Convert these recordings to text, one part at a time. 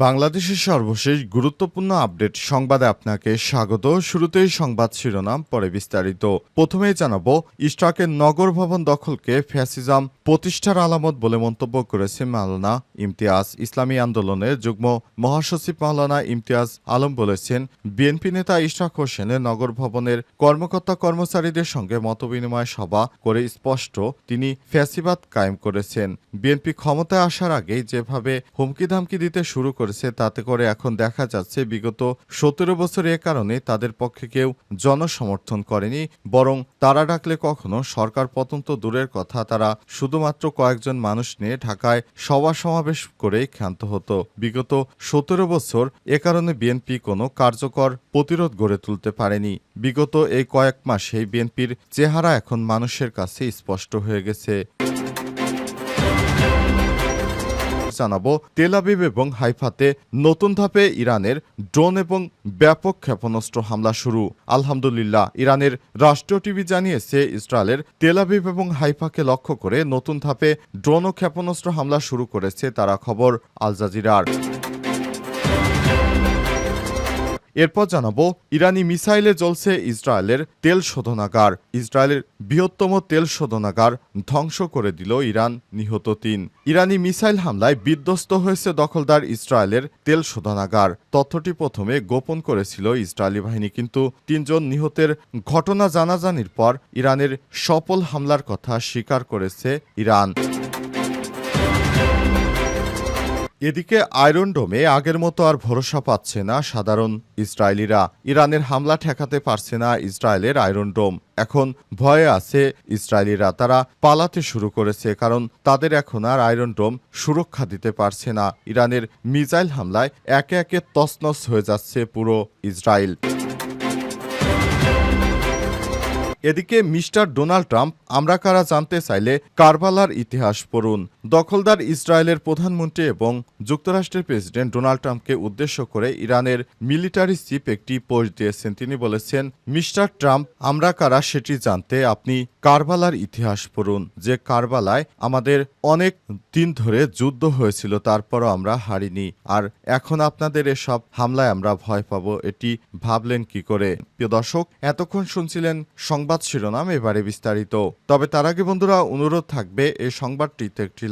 বাংলাদেশের সর্বশেষ গুরুত্বপূর্ণ আপডেট সংবাদে আপনাকে স্বাগত। শুরুতেই সংবাদ শিরোনাম, পরে বিস্তারিত। প্রথমেই জানাব ইস্টাকের নগর ভবন দখলকে ফ্যাসিজম প্রতিষ্ঠার আলামত বলে মন্তব্য করেছে মাওলানা ইমতিয়াজ। ইসলামী আন্দোলনের যুগ্ম মহাসচিব মাওলানা ইমতিয়াজ আলম বলেছেন, বিএনপি নেতা ইশরাক হোসেনের নগর ভবনের কর্মকর্তা কর্মচারীদের সঙ্গে মতবিনিময় সভা করে স্পষ্ট তিনি ফ্যাসিবাদ কায়েম করেছেন। বিএনপি ক্ষমতায় আসার আগেই যেভাবে হুমকি ধামকি দিতে শুরু করেছে। তাতে করে এখন দেখা যাচ্ছে বিগত সতেরো বছর এ কারণে তাদের পক্ষে কেউ জনসমর্থন করেনি, বরং তারা ডাকলে কখনো সরকার পতন তো দূরের কথা, তারা শুধুমাত্র কয়েকজন মানুষ নিয়ে ঢাকায় সভা সমাবেশ করেই ক্ষান্ত হতো। বিগত সতেরো বছর এ কারণে বিএনপি কোনো কার্যকর প্রতিরোধ গড়ে তুলতে পারেনি। বিগত এই কয়েক মাসেই বিএনপির চেহারা এখন মানুষের কাছে স্পষ্ট হয়ে গেছে। জানাব তেল আবিব এবং হাইফাতে নতুন ধাপে ইরানের ড্রোন এবং ব্যাপক ক্ষেপণাস্ত্র হামলা শুরু। আলহামদুলিল্লাহ, ইরানের রাষ্ট্রীয় টিভি জানিয়েছে, ইসরায়েলের তেল আবিব এবং হাইফাকে লক্ষ্য করে নতুন ধাপে ড্রোন ও ক্ষেপণাস্ত্র হামলা শুরু করেছে তারা খবর আল জাজিরার। এরপর জানাব, ইরানি মিসাইলে জ্বলছে ইসরায়েলের তেল শোধনাগার। ইসরায়েলের বৃহত্তম তেল শোধনাগার ধ্বংস করে দিল ইরান নিহত তিন। ইরানি মিসাইল হামলায় বিধ্বস্ত হয়েছে দখলদার ইসরায়েলের তেল শোধনাগার। তথ্যটি প্রথমে গোপন করেছিল ইসরায়েলি বাহিনী, কিন্তু তিনজন নিহতের ঘটনা জানাজানির পর ইরানের সফল হামলার কথা স্বীকার করেছে ইরান। এদিকে আয়রন ডোমে আগের মতো আর ভরসা পাচ্ছে না সাধারণ ইসরায়েলিরা। ইরানের হামলা ঠেকাতে পারছে না ইসরায়েলের আয়রন ডোম। এখন ভয়ে আছে ইসরায়েলিরা। তারা পালাতে শুরু করেছে কারণ তাদের এখন আর আয়রন ডোম সুরক্ষা দিতে পারছে না। ইরানের মিসাইল হামলায় একে একে তছনছ হয়ে যাচ্ছে পুরো ইসরায়েল। এদিকে মিস্টার ডোনাল্ড ট্রাম্প আমরা কারা জানতে চাইলে কারবালার ইতিহাস পড়ুন। দখলদার ইসরায়েলের প্রধানমন্ত্রী এবং যুক্তরাষ্ট্রের প্রেসিডেন্ট ডোনাল্ড ট্রাম্পকে উদ্দেশ্য করে ইরানের মিলিটারি চিফ একটি পোস্ট দিয়েছেন। তিনি বলেছেন, মিস্টার ট্রাম্প, আমরা কারা সেটি জানতে আপনি কারবালার ইতিহাস পড়ুন। যে কারবালায় আমাদের অনেক দিন ধরে যুদ্ধ হয়েছিল, তারপরও আমরা হারিনি। আর এখন আপনাদের এসব হামলায় আমরা ভয় পাব। এটি ভাবলেন কি করে? প্রিয় দর্শক, এতক্ষণ শুনছিলেন সংবাদ শিরোনাম, এবারে বিস্তারিত। তবে তার আগে বন্ধুরা, অনুরোধ থাকবে, এই সংবাদটিতে একটি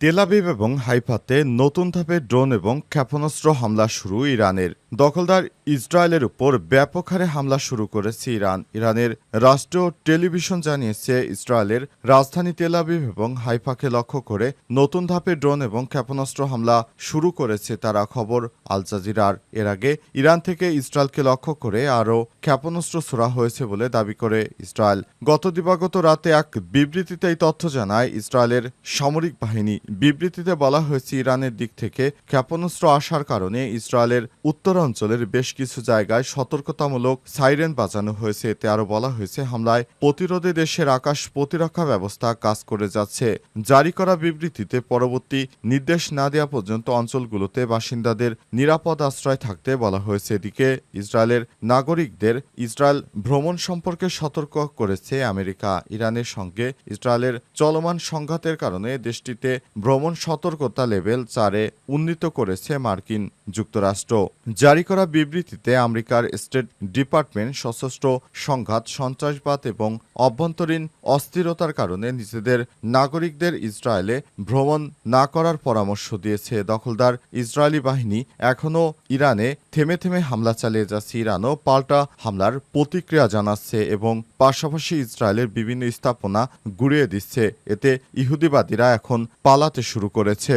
তেলাবিব এবং হাইফাতে নতুন ধাপে ড্রোন এবং ক্ষেপণাস্ত্র হামলা শুরু ইরানের। দখলদার ইসরায়েলের উপর ব্যাপক হারে হামলা শুরু করেছে ইরান। ইরানের রাষ্ট্রীয় টেলিভিশন জানিয়েছে, ইসরায়েলের রাজধানী তেলাবিব এবং হাইফাকে লক্ষ্য করে নতুন ধাপে ড্রোন এবং ক্ষেপণাস্ত্র হামলা শুরু করেছে তারা খবর আল জাজিরার। এর আগে ইরান থেকে ইসরায়েলকে লক্ষ্য করে আরও ক্ষেপণাস্ত্র ছোড়া হয়েছে বলে দাবি করে ইসরায়েল। গত দিবাগত রাতে এক বিবৃতিতে এই তথ্য জানায়, ইসরায়েলের সামরিক বাহিনী বিবৃতিতে বলা হয়েছে, ইরানের দিক থেকে ক্ষেপণাস্ত্র আসার কারণে ইসরায়েলের উত্তরাঞ্চলের বেশ কিছু জায়গায় সতর্কতামূলক সাইরেন বাজানো হয়েছে। এতে আরও বলা হয়েছে, হামলায় প্রতিরোধে দেশের আকাশ প্রতিরক্ষা ব্যবস্থা কাজ করে যাচ্ছে। জারি করা বিবৃতিতে পরবর্তী নির্দেশ না দেওয়া পর্যন্ত অঞ্চলগুলোতে বাসিন্দাদের নিরাপদ আশ্রয় থাকতে বলা হয়েছে। এদিকে ইসরায়েলের নাগরিকদের ইসরায়েল ভ্রমণ সম্পর্কে সতর্ক করেছে আমেরিকা। ইরানের সঙ্গে ইসরায়েলের চলমান সংঘাতের কারণে দেশটিতে ভ্রমণ সতর্কতা লেভেল চারে উন্নীত করেছে মার্কিন যুক্তরাষ্ট্র। জারি করা বিবৃতিতে আমেরিকার স্টেট ডিপার্টমেন্ট সশস্ত্র সংঘাত, সন্ত্রাসবাদ এবং অভ্যন্তরীণ অস্থিরতার কারণে নিজেদের নাগরিকদের ইসরায়েলে ভ্রমণ না করার পরামর্শ দিয়েছে দখলদার ইসরায়েলি বাহিনী। এখনও ইরানে থেমে থেমে হামলা চালিয়ে যাচ্ছে ইরানও পাল্টা হামলার প্রতিক্রিয়া জানাচ্ছে এবং পাশাপাশি ইসরায়েলের বিভিন্ন স্থাপনা গুড়িয়ে দিচ্ছে। এতে ইহুদিবাদীরা এখন পালাতে শুরু করেছে।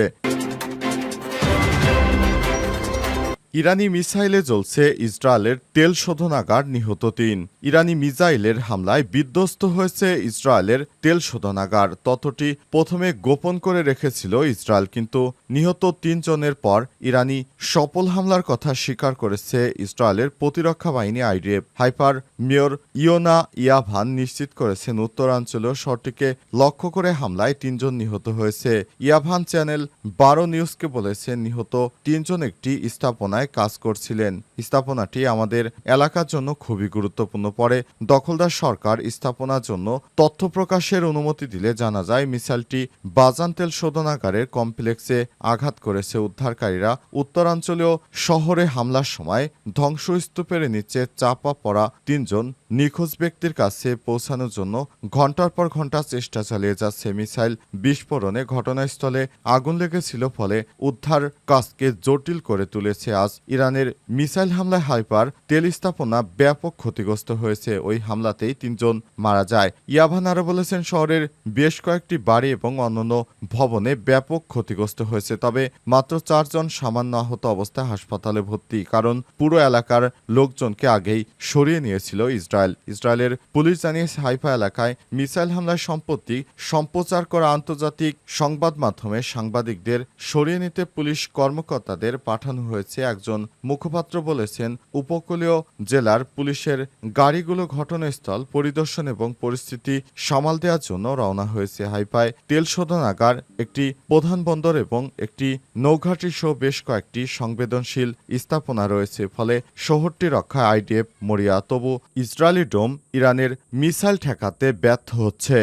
ইরানি মিসাইলে জ্বলছে ইসরায়েলের তেল শোধনাগার নিহত তিন। ইরানি মিসাইলের হামলায় বিধ্বস্ত হয়েছে ইসরায়েলের তেল শোধনাগার। তথ্যটি প্রথমে গোপন করে রেখেছিল ইসরায়েল, কিন্তু নিহত তিনজনের পর ইরানি সফল হামলার কথা স্বীকার করেছে ইসরায়েলের প্রতিরক্ষা বাহিনী IDF. Haifa mayor Yona Yahav নিশ্চিত করেছেন, উত্তরাঞ্চলীয় শহরটিকে লক্ষ্য করে হামলায় তিনজন নিহত হয়েছে। ইয়াভান চ্যানেল বারো নিউজকে বলেছেন নিহত তিনজন একটি স্থাপনায় কাজ করছিলেন। স্থাপনাটি আমাদের এলাকার জন্য খুবই গুরুত্বপূর্ণ। পরে দখলদার সরকার স্থাপনার জন্য তথ্য প্রকাশের অনুমতি দিলে জানা যায়, মিসাইলটি বাজান তেল শোধনাগারের কমপ্লেক্সে আঘাত করেছে। উদ্ধারকারীরা উত্তরাঞ্চলীয় শহরে হামলার সময় ধ্বংসস্তূপের নিচে চাপা পড়া তিনজন নিখোঁজ ব্যক্তির কাছে পৌঁছানোর জন্য ঘণ্টার পর ঘণ্টা চেষ্টা চালিয়ে যাচ্ছে। মিসাইল বিস্ফোরণে ঘটনাস্থলে আগুন লেগেছিল, ফলে উদ্ধার কাজকে জটিল করে তুলেছে আজ ইরানের মিসাইল হামলায় হাইপার তেল স্থাপনা ব্যাপক ক্ষতিগ্রস্ত হয়েছে। ওই হামলাতেই তিনজন মারা যায়। ইয়াভান আরও বলেছেন, শহরের বেশ কয়েকটি বাড়ি এবং অন্যান্য ভবনে ব্যাপক ক্ষতিগ্রস্ত হয়েছে। তবে মাত্র চারজন সামান্য আহত অবস্থায় হাসপাতালে ভর্তি, কারণ পুরো এলাকার লোকজনকে আগেই সরিয়ে নিয়েছিল ইসরায়েল। ইসরায়েলের পুলিশ জানিয়েছে, হাইফা এলাকায় মিসাইল হামলার সম্পত্তি সম্প্রচার করা আন্তর্জাতিক সংবাদ মাধ্যমে সাংবাদিকদের সরিয়ে নিতে পুলিশ কর্মকর্তাদের পাঠানো হয়েছে। একজন মুখপাত্র বলেছেন, উপকূলীয় জেলার পুলিশের গাড়িগুলো ঘটনাস্থল, পরিদর্শন এবং পরিস্থিতি সামাল দেওয়ার জন্য রওনা হয়েছে। হাইফায় তেল শোধনাগার একটি প্রধান বন্দর এবং একটি নৌঘাটি সহ বেশ কয়েকটি সংবেদনশীল স্থাপনা রয়েছে। ফলে শহরটি রক্ষায় আইডিএফ মরিয়া, তবু ইসরায়েলি ডোম ইরানের মিসাইল ঠেকাতে ব্যর্থ হচ্ছে।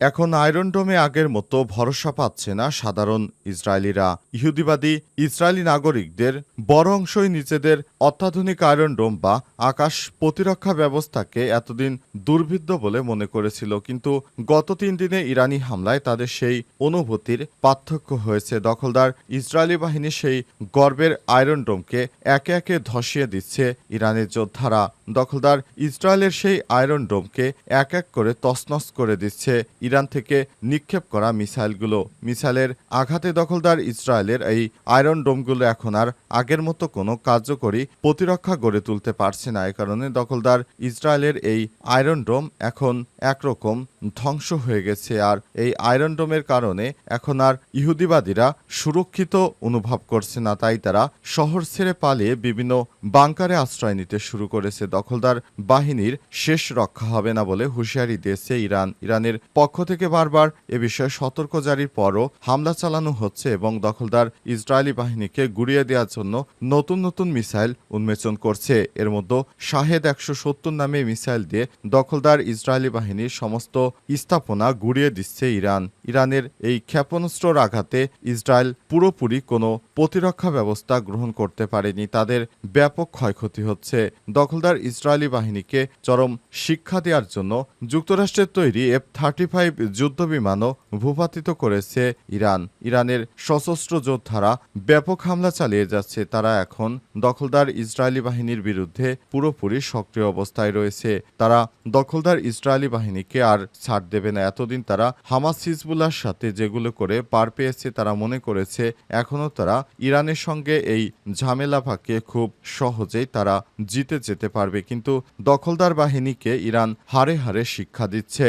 এখন আয়রন ডোমে আগের মতো ভরসা পাচ্ছে না সাধারণ ইসরায়েলিরা। ইহুদিবাদী ইসরায়েলি নাগরিকদের বড় অংশই নিজেদের অত্যাধুনিক আয়রন ডোম বা আকাশ প্রতিরক্ষা ব্যবস্থাকে এতদিন দুর্ভিদ্ধ বলে মনে করেছিল। কিন্তু গত তিন দিনে ইরানি হামলায় তাদের সেই অনুভূতির পার্থক্য হয়েছে। দখলদার ইসরায়েলি বাহিনী সেই গর্বের আয়রন ডোমকে একে একে ধসিয়ে দিচ্ছে ইরানের যোদ্ধারা। দখলদার ইসরায়েলের সেই আয়রন ডোমকে এক এক করে তসনস করে দিচ্ছে ইরান থেকে নিক্ষেপ করা মিসাইলগুলো। মিসাইলের আঘাতে দখলদার ইসরায়েলের এই আয়রন ডোমগুলো এখন আর আগের মতো কোনো কার্যকরী প্রতিরক্ষা গড়ে তুলতে পারছে না। এ কারণে দখলদার ইসরায়েলের এই আয়রন ডোম এখন একরকম ধ্বংস হয়ে গেছে আর এই আয়রন ডোমের কারণে এখন আর ইহুদিবাদীরা সুরক্ষিত অনুভব করছে না, তাই তারা শহর ছেড়ে পালিয়ে বিভিন্ন বাংকারে আশ্রয় নিতে শুরু করেছে। দখলদার বাহিনীর শেষ রক্ষা হবে না বলে হুঁশিয়ারি দিয়েছে ইরান। ইরানের পক্ষ থেকে বারবার এ বিষয়ে সতর্ক জারির পরও হামলা চালানো হচ্ছে এবং দখলদার ইসরায়েলি বাহিনীকে গুড়িয়ে দেওয়ার জন্য নতুন নতুন মিসাইল উন্মোচন করছে। এর মধ্যে শাহেদ একশো সত্তর নামে মিসাইল দিয়ে দখলদার ইসরায়েলি বাহিনীর সমস্ত স্থাপনা গুড়িয়ে দিচ্ছে ইরান। ইরানের এই ক্ষেপণাস্ত্রর আঘাতে ইসরায়েল পুরোপুরি কোনো প্রতিরক্ষা ব্যবস্থা গ্রহণ করতে পারেনি। তাদের ব্যাপক ক্ষয়ক্ষতি হচ্ছে। দখলদার ইসরায়েলি বাহিনীকে চরম শিক্ষা দেওয়ার জন্য যুক্তরাষ্ট্রের তৈরি এফ থার্টি ফাইভ যুদ্ধ বিমানও ভূপাতিত করেছে ইরান। ইরানের সশস্ত্র যোদ্ধারা ব্যাপক হামলা চালিয়ে যাচ্ছে। তারা এখন দখলদার ইসরায়েলি বাহিনীর বিরুদ্ধে পুরোপুরি সক্রিয় অবস্থায় রয়েছে। তারা দখলদার ইসরায়েলি বাহিনীকে আর ছাড় দেবে না। এতদিন তারা হামাস হিজবুল্লার সাথে যেগুলো করে পার পেয়েছে, তারা মনে করেছে এখনও তারা ইরানের সঙ্গে এই ঝামেলা ফাঁকে খুব সহজেই তারা জিতে যেতে পারবে। কিন্তু দখলদার বাহিনীকে ইরান হারে হারে শিক্ষা দিচ্ছে।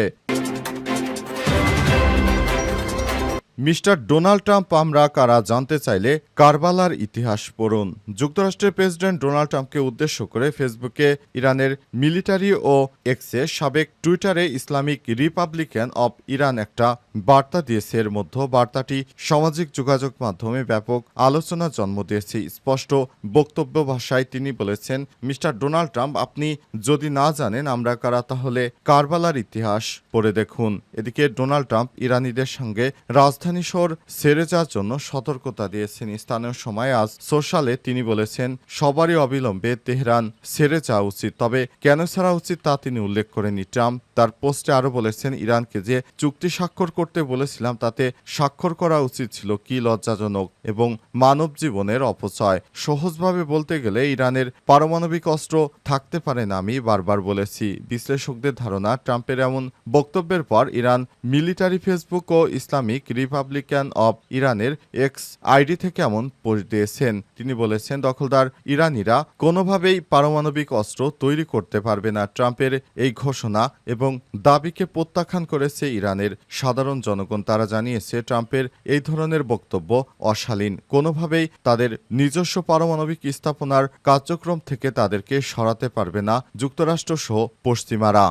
মিস্টার ডোনাল্ড ট্রাম্প আমরা কারা জানতে চাইলে কারবালার ইতিহাস পড়ুন। যুক্তরাষ্ট্রের প্রেসিডেন্ট ডোনাল্ড ট্রাম্পকে উদ্দেশ্য করে ফেসবুকে ইরানের মিলিটারি ও এক্সে সাবেক টুইটারে ইসলামিক রিপাবলিকান অব ইরান একটা বার্তা দিয়েছে। এর মধ্যে বার্তাটি সামাজিক যোগাযোগ মাধ্যমে ব্যাপক আলোচনা জন্ম দিয়েছে। স্পষ্ট বক্তব্য ভাষায় তিনি বলেছেন, মিস্টার ডোনাল্ড ট্রাম্প, আপনি যদি না জানেন আমরা কারা, তাহলে কারবালার ইতিহাস পড়ে দেখুন। এদিকে ডোনাল্ড ট্রাম্প ইরানিদের সঙ্গে রাজধানী শহর সেরে যাওয়ার জন্য সতর্কতা দিয়েছেন। স্থানীয় সময় আজ সোশ্যালে তিনি বলেছেন, সবারই অবিলম্বে তেহরান সেরে যাওয়া উচিত। তবে কেন ছাড়া উচিত তা তিনি উল্লেখ করেনি ট্রাম্প তার পোস্টে আরও বলেছেন, ইরানকে যে চুক্তি স্বাক্ষর করতে বলেছিলাম, তাতে স্বাক্ষর করা উচিত ছিল কি লজ্জাজনক এবং মানব জীবনের অপচয়। সহজভাবে বলতে গেলে ইরানের পারমাণবিক অস্ত্র থাকতে পারে না আমি বারবার বলেছি। বিশ্লেষকদের ধারণা, ট্রাম্পের এমন বক্তব্যের পর ইরান মিলিটারি ফেসবুক ও ইসলামিক রিপাবলিকান অব ইরানের এক্স আইডি থেকে এমন পোস্ট দিয়েছেন। তিনি বলেছেন, দখলদার ইরানিরা কোনোভাবেই পারমাণবিক অস্ত্র তৈরি করতে পারবে না। ট্রাম্পের এই ঘোষণা এবং দাবিকে প্রত্যাখ্যান করেছে ইরানের সাধারণ জনগণ তারা জানিয়েছে, ট্রাম্পের এই ধরনের বক্তব্য অশালীন। কোনোভাবেই তাদের নিজস্ব পারমাণবিক স্থাপনার কার্যক্রম থেকে তাদেরকে সরাতে পারবে না যুক্তরাষ্ট্র সহ পশ্চিমারা।